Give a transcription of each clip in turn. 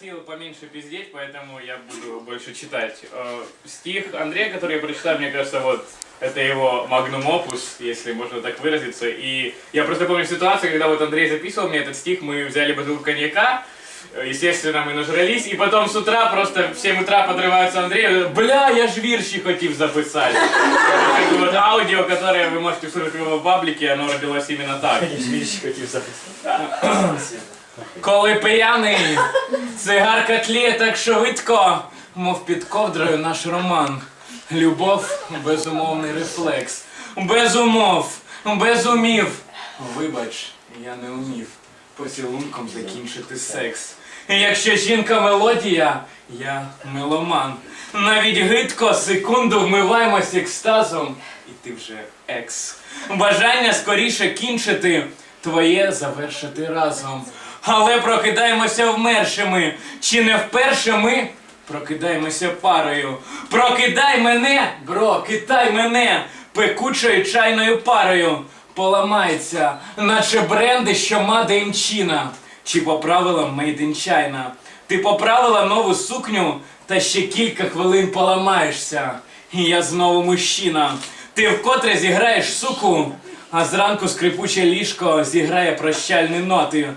просил поменьше пиздеть, поэтому я буду больше читать. Э, Стих Андрея, который я прочитал, мне кажется, вот это его магнум опус, если можно так выразиться. И я просто помню ситуацию, когда вот Андрей записывал мне этот стих, мы взяли бутылку коньяка, э, естественно, мы нажрались, и потом с утра просто в 7 утра подрываются Андрей, и говорит, бля, я ж вірші хотів записати. Как бы вот аудио, которое вы можете услышать в его паблике, оно родилось именно так. Вірші хотів записати. Коли п'яний, цигарка тліє так швидко, мов під ковдрою наш роман. Любов безумовний рефлекс. Без умов, без умів. Вибач, я не умів поцілунком закінчити секс. Якщо жінка мелодія, я меломан. Навіть гидко секунду вмиваємось екстазом, і ти вже екс. Бажання скоріше кінчити, твоє завершити разом. Але прокидаємося вмершими. Чи не вперше ми прокидаємося парою? Прокидай мене, бро, кидай мене пекучою чайною парою. Поламається, наче бренди, що in China. Чи по правилам Made in China. Ти поправила нову сукню, та ще кілька хвилин поламаєшся. І я знову мужчина. Ти вкотре зіграєш суку, а зранку скрипуче ліжко зіграє прощальні ноти.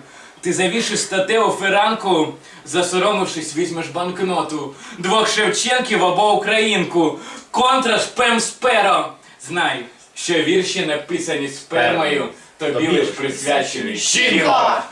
Ти завішиш статеву феранку, засоромившись, візьмеш банкноту. Двох Шевченків або українку. Контра шпем сперо. Знай, що вірші написані спермою, тобі лиш присвячені. Жінко!